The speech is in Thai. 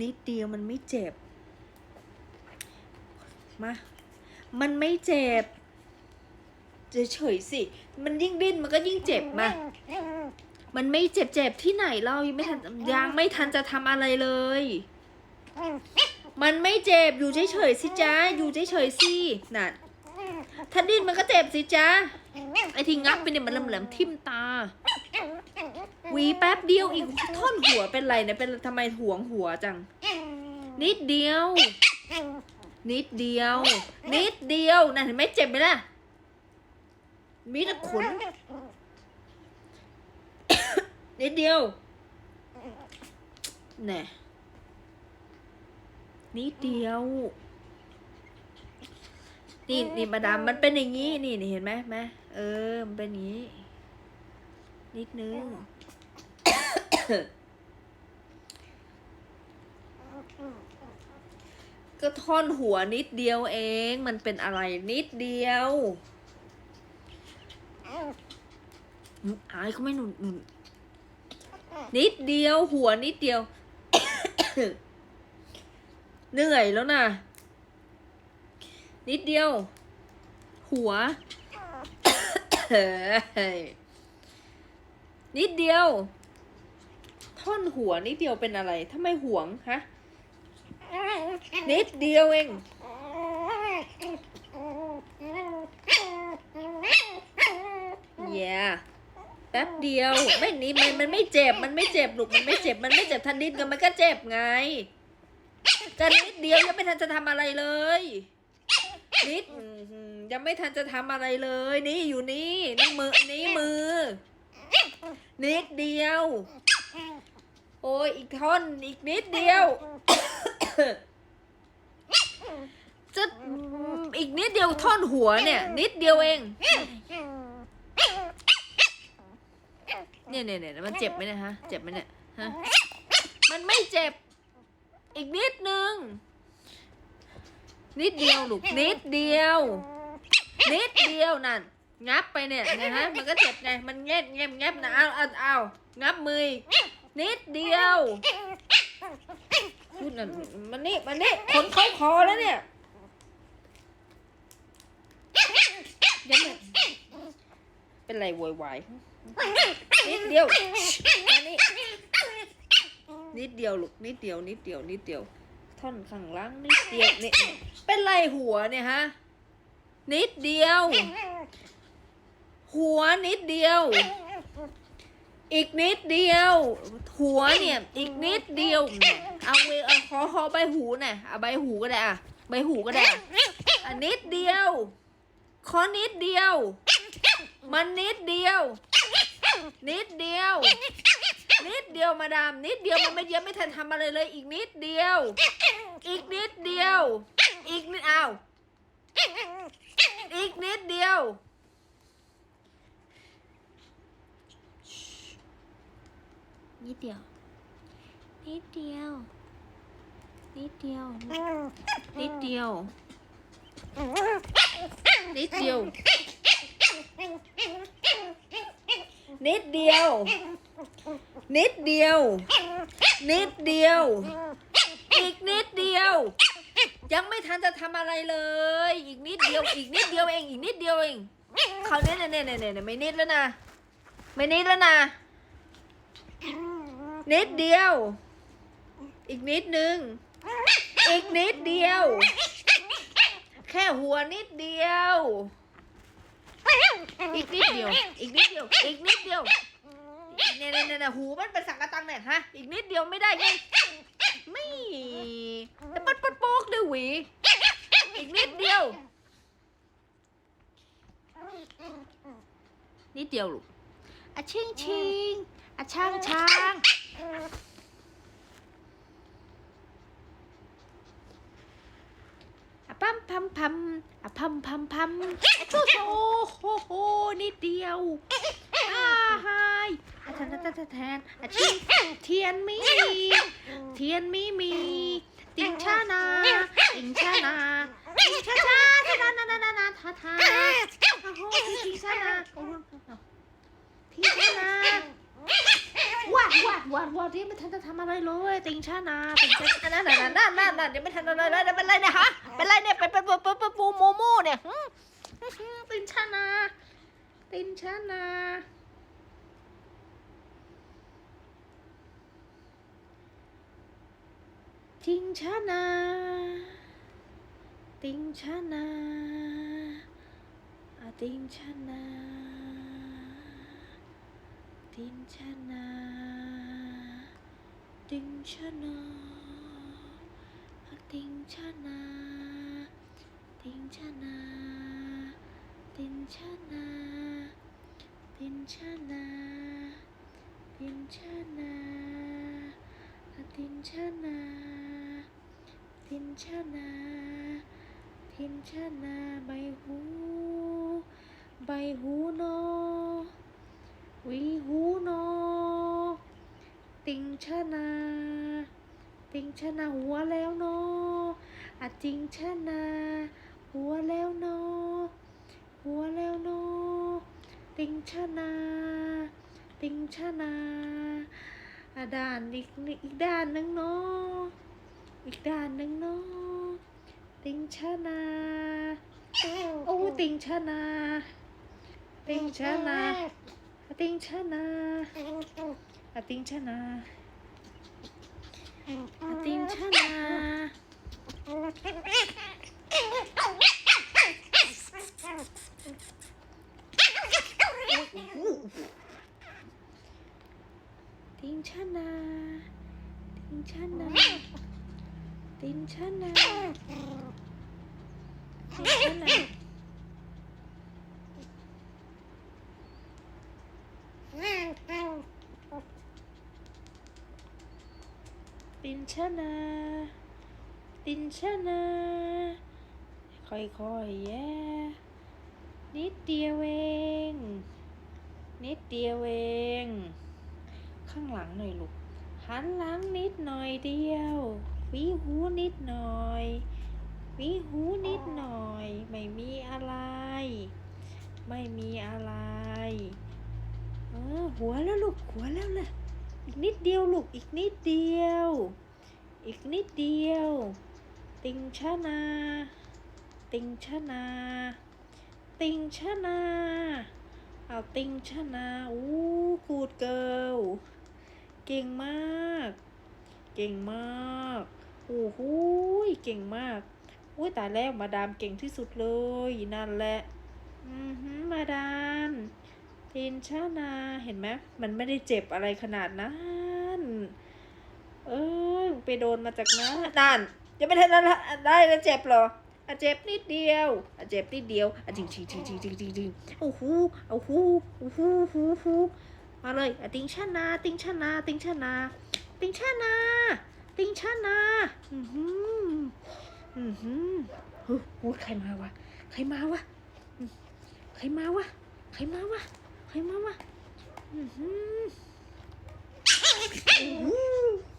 นิดเดียวมันไม่เจ็บ มา มันไม่เจ็บจะเฉยสิ มันยิ่งดิ้นมันก็ยิ่งเจ็บมา มันไม่เจ็บเจ็บที่ไหนเรายังไม่ทันยังไม่ทันจะทำอะไรเลย มันไม่เจ็บอยู่เฉยๆสิจ้าอยู่เฉยๆสิน่ะถ้าดิ้นมันก็เจ็บสิจ้าไอ้ที่งับไปเนี่ยมันแหลมๆทิ่มตา หวีแป๊บเดียวอีกท่อนหัวเป็นไรเนี่ยเป็นทำไมห่วงหัวจัง นิดเดียว นิดเดียว นิดเดียวน่ะเห็นไหมเจ็บไหมล่ะมีแต่ขนนิดเดียวแน่นิดเดียว นี่นี่มาดามมันเป็นอย่างนี้ นี่นี่เห็นไหมไหมเออ มันเป็นอย่างนี้ นิดนึง ก็ท่อนหัวนิดเดียวเอง มันเป็นอะไรนิดเดียวอายเขาไม่หนุนหนุนนิดเดียวหัวนิดเดียว เหนื่อยแล้วนะนิดเดียว หัว นิดเดียว ท่อนหัวนิดเดียวเป็นอะไรทำไมห่วงฮะนิดเดียวเองแย่แป๊บเดียว ไม่นี่มันมันไม่เจ็บ มันไม่เจ็บลูก มันไม่เจ็บ มันไม่เจ็บทันนิดกันมันก็เจ็บไง จะนิดเดียวยังไม่ทันจะทำอะไรเลย นิดยังไม่ทันจะทำอะไรเลย นี่อยู่นี่ นี่มือ นี่มือ นิดเดียว โอ้ยอีกท่อนอีกนิดเดียวจะอีกนิดเดียวท่อนหัวเนี่ย นิดเดียวเอง เนี่ยเนี่ยเนี่ยมันเจ็บไหมเนี่ยฮะ เจ็บไหมเนี่ยฮะมันไม่เจ็บ อีกนิดนึง นิดเดียวลูกนิดเดียว นิดเดียวนั่น งับไปเนี่ยนะฮะมันก็เจ็บไง มันแงบแงบแงบนะเอาเอาเอางับมืออีกนิดเดียวพูดนั่นมันนี่มันนี่ขนเข้าคอแล้วเนี่ยยังไม่เป็นไรโวยวายนิดเดียวอันนี้นิดเดียวลูกนิดเดียว นิดเดียว นิดเดียว ท่อนข้างล่างนิดเดียวนี่เป็นไรหัวเนี่ยฮะ นิดเดียว หัวนิดเดียว อีกนิดเดียว หัวเนี่ย อีกนิดเดียว เอาเวเอาขอขอใบหูหน่อยเอาใบหูก็ได้อะใบหูก็ได้อะอะนิดเดียวขอนิดเดียว มันนิดเดียว นิดเดียว นิดเดียวมาดาม นิดเดียวมันไม่เยอะไม่ทันทำอะไรเลย อีกนิดเดียว อีกนิดเดียว อีกนิดอ้าวอีกนิดเดียว นิดเดียว นิดเดียว นิดเดียว นิดเดียว นิดเดียว นิดเดียว นิดเดียว นิดเดียว อีกนิดเดียว ยังไม่ทันจะทำอะไรเลย อีกนิดเดียว อีกนิดเดียวเอง อีกนิดเดียวเองเขาวเนี้ยเนี่ยเนี่ยเนี่ยไม่นิดแล้วนะ ไม่นิดแล้วนะ นิดเดียว อีกนิดนึง อีกนิดเดียว แค่หัวนิดเดียว อีกนิดเดียว อีกนิดเดียว อีกนิดเดียวเนี่ยเนี่ยเนี่ยหูมันเป็นสังกะตังเนี่ยฮะ อีกนิดเดียวไม่ได้ไงไม่แต่ปัดปัดโป๊กด้วยหวี อีกนิดเดียว นิดเดียวลูกอะชิงชิงอะช่างช่าง อะพัมพัมพัมอะพัมพัมพัมอะโชโชโฮโฮนิดเดียวอ้าไฮอะแทนแทนแทนแทนอะชิงเทียนมีเทียนมีมีติงชานาติงชานาติงชาชาทานานานานานาทาทาโอ้โหติงชานาโอ้โหติงชานา วาดวาดวาดวาดยังไม่ทันจะทำอะไรเลยติงชานาติงชานานั่นนั่นนั่นนั่นนั่นยังไม่ทันอะไรเลยเป็นไรเนี่ยฮะเป็นไรเนี่ยเป็นเป็นเป็นเป็นปูโมโม่เนี่ยติงชานาติงชานาติงชานาติงชานาติงชานา ตินชนะติงชนะติงชนะติงชนะตินชนะตินชนะตินชนะตินชนะตินชนะตินชนะใบหู ใบหู ติงชนะติงชนะหัวแล้วโนอะจิงชนะหัวแล้วโนหัวแล้วโนติงชนะติงชนะอะด้านอีกอีกด้านหนึ่งโนอีกด้านหนึ่งโนติงชนะโอ้ติงชนะติงชนะอะติงชนะอะติงชนะอะ 아띵찬아 아띵찬아 띵찬아 띵찬아 띵찬아 띵찬아 ติงชนะติงชนะติงชนะค่อยๆแย่นิดเดียวเอง นิดเดียวเอง ข้างหลังหน่อยลูก หันหลังนิดหน่อยเดียววีหูนิดหน่อยวีหูนิดหน่อย ไม่มีอะไร ไม่มีอะไร เออหัวแล้วลูกหัวแล้วเลย อีกนิดเดียวลูกอีกนิดเดียว อีกนิดเดียว ติงชนา ติงชนา ติงชนาเอาติงชนาอู้กูดเกิลเก่งมาก เก่งมากโอ้โหยเก่งมากอุ้ยตายแล้วมาดามเก่งที่สุดเลย นั่นแหละ อือหือมาดาม ตินชานาเห็นไหมมันไม่ได้เจ็บอะไรขนาดนั้นเอ้ยไปโดนมาจากนั้นนั่นยังไม่ทันได้ได้แล้วเจ็บเหรออะเจ็บนิดเดียวอะเจ็บนิดเดียวอะจริงจริงจริงจริงจริงจริงจริงโอ้โหโอ้โหโอ้โหโอ้หโอ้มาเลยอะติงชานา ติงชานา ติงชานา ติงชานา ติงชานา อือหืออือหือเฮ้ยโอ้ใครมาวะ ใครมาวะ ใครมาวะ ใครมาวะ Hi, Mama. Mm-hmm.